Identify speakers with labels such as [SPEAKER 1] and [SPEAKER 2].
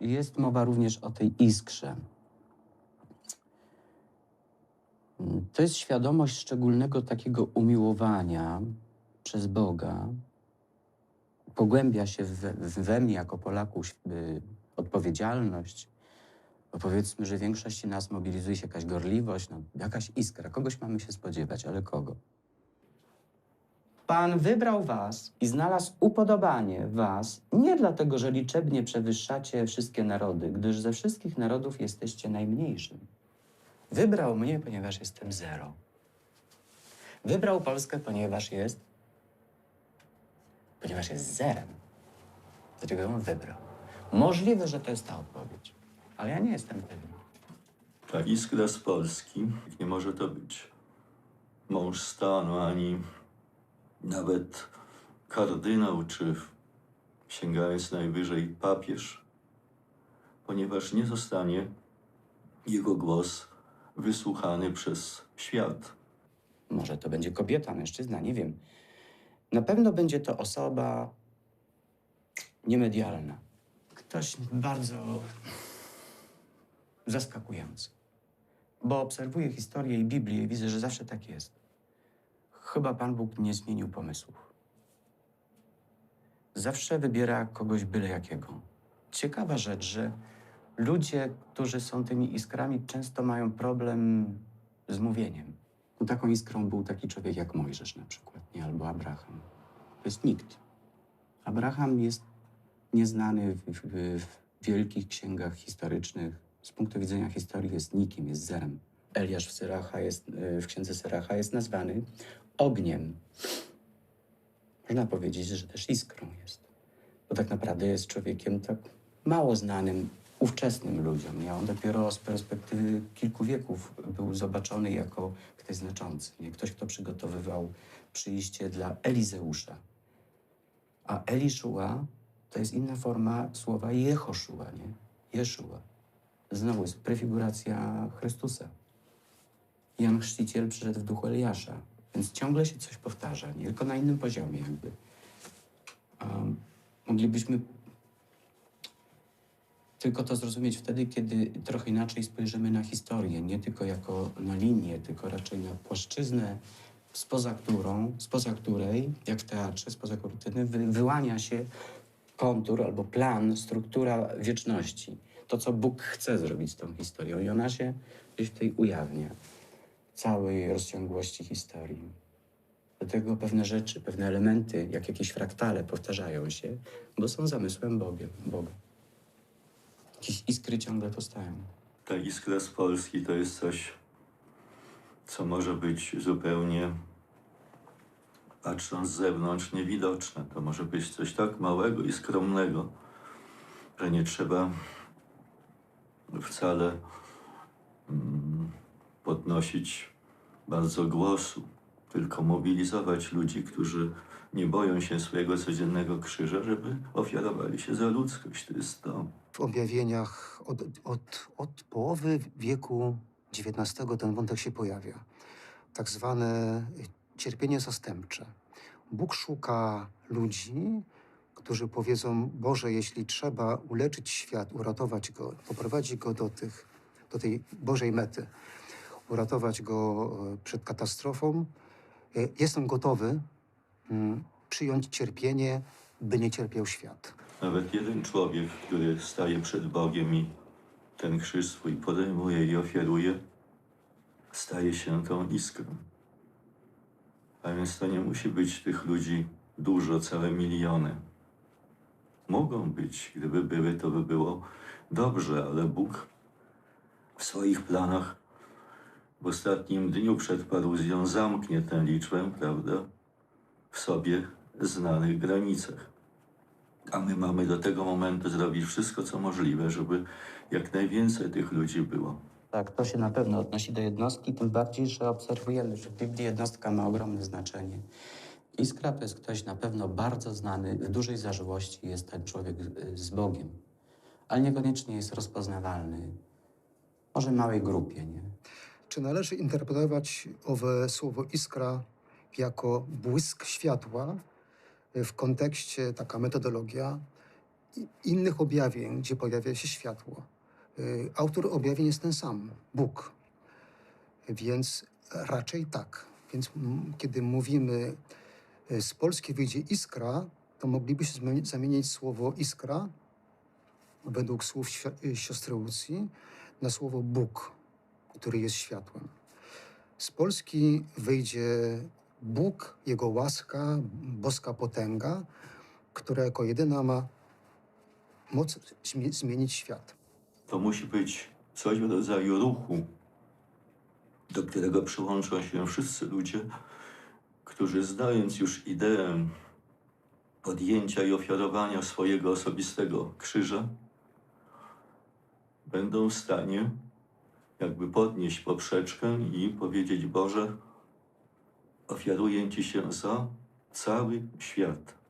[SPEAKER 1] Jest mowa również o tej iskrze. To jest świadomość szczególnego takiego umiłowania przez Boga. Pogłębia się we, we mnie jako Polaku y, odpowiedzialność. Bo powiedzmy, że w większości nas mobilizuje się jakaś gorliwość, no, jakaś iskra. Kogoś mamy się spodziewać, ale kogo? Pan wybrał was i znalazł upodobanie was nie dlatego, że liczebnie przewyższacie wszystkie narody, gdyż ze wszystkich narodów jesteście najmniejszym. Wybrał mnie, ponieważ jestem zero. Wybrał Polskę, ponieważ jest. ponieważ jest zerem. Dlatego ją wybrał. Możliwe, że to jest ta odpowiedź, ale ja nie jestem pewien.
[SPEAKER 2] Ta iskra z Polski nie może to być mąż stanu, ani nawet kardynał, czy sięgając najwyżej papież, ponieważ nie zostanie jego głos wysłuchany przez świat.
[SPEAKER 1] Może to będzie kobieta, mężczyzna, nie wiem. Na pewno będzie to osoba niemedialna. Ktoś bardzo zaskakujący. Bo obserwuję historię i Biblię i widzę, że zawsze tak jest. Chyba Pan Bóg nie zmienił pomysłów. Zawsze wybiera kogoś byle jakiego. Ciekawa rzecz, że ludzie, którzy są tymi iskrami, często mają problem z mówieniem. No, taką iskrą był taki człowiek jak Mojżesz na przykład, nie? albo Abraham. To jest nikt. Abraham jest nieznany w, w, w wielkich księgach historycznych. Z punktu widzenia historii jest nikim, jest zerem. Eliasz w, Syracha jest, y, w księdze Syracha jest nazwany ogniem. Można powiedzieć, że też iskrą jest. Bo tak naprawdę jest człowiekiem tak mało znanym ówczesnym ludziom. Ja on dopiero z perspektywy kilku wieków był zobaczony jako ktoś znaczący. Nie? Ktoś, kto przygotowywał przyjście dla Elizeusza. A Eliszua to jest inna forma słowa Jehoszua, nie? Jeszua. Znowu jest prefiguracja Chrystusa. Jan Chrzciciel przyszedł w duchu Eliasza, więc ciągle się coś powtarza, nie? tylko na innym poziomie jakby. Um, moglibyśmy tylko to zrozumieć wtedy, kiedy trochę inaczej spojrzymy na historię, nie tylko jako na linię, tylko raczej na płaszczyznę, spoza którą, spoza której, jak w teatrze, spoza kurtyny, wy, wyłania się kontur albo plan, struktura wieczności. To, co Bóg chce zrobić z tą historią. I ona się gdzieś tutaj ujawnia całej rozciągłości historii. Dlatego pewne rzeczy, pewne elementy, jak jakieś fraktale powtarzają się, bo są zamysłem Bogiem, Boga. Jakieś iskry ciągle powstają.
[SPEAKER 2] Ta iskra z Polski to jest coś, co może być zupełnie, patrząc z zewnątrz, niewidoczne. To może być coś tak małego i skromnego, że nie trzeba wcale podnosić bardzo głosu, tylko mobilizować ludzi, którzy nie boją się swojego codziennego krzyża, żeby ofiarowali się za ludzkość. To jest to.
[SPEAKER 3] w objawieniach od, od, od połowy wieku XIX ten wątek się pojawia. Tak zwane cierpienie zastępcze. Bóg szuka ludzi, którzy powiedzą: Boże, jeśli trzeba uleczyć świat, uratować go, poprowadzić go do, tych, do tej Bożej mety, uratować go e, przed katastrofą, e, jestem gotowy mm, przyjąć cierpienie, by nie cierpiał świat.
[SPEAKER 2] Nawet jeden człowiek, który staje przed Bogiem i ten krzyż swój podejmuje i ofiaruje, staje się tą iskrą. A więc to nie musi być tych ludzi dużo, całe miliony. Mogą być, gdyby były, to by było dobrze, ale Bóg w swoich planach w ostatnim dniu przed paruzją zamknie tę liczbę, prawda, w sobie znanych granicach. A my mamy do tego momentu zrobić wszystko, co możliwe, żeby jak najwięcej tych ludzi było.
[SPEAKER 1] Tak, to się na pewno odnosi do jednostki, tym bardziej, że obserwujemy, że w Biblii jednostka ma ogromne znaczenie. Iskra to jest ktoś na pewno bardzo znany, w dużej zażyłości jest ten człowiek z Bogiem, ale niekoniecznie jest rozpoznawalny. Może w małej grupie, nie?
[SPEAKER 3] Czy należy interpretować owe słowo iskra jako błysk światła w kontekście, taka metodologia, innych objawień, gdzie pojawia się światło. Y, Autor objawień jest ten sam Bóg. Więc raczej tak. Więc kiedy mówimy, y, z Polski wyjdzie iskra, to moglibyśmy zamienić słowo iskra według słów y, siostry Łucji na słowo Bóg, który jest światłem. Z Polski wyjdzie Bóg, Jego łaska, boska potęga, która jako jedyna ma moc zmie- zmienić świat.
[SPEAKER 2] To musi być coś w rodzaju ruchu, do którego przyłączą się wszyscy ludzie, którzy znając już ideę podjęcia i ofiarowania swojego osobistego krzyża, będą w stanie jakby podnieść poprzeczkę i powiedzieć: Boże, ofiaruję Ci się za cały świat.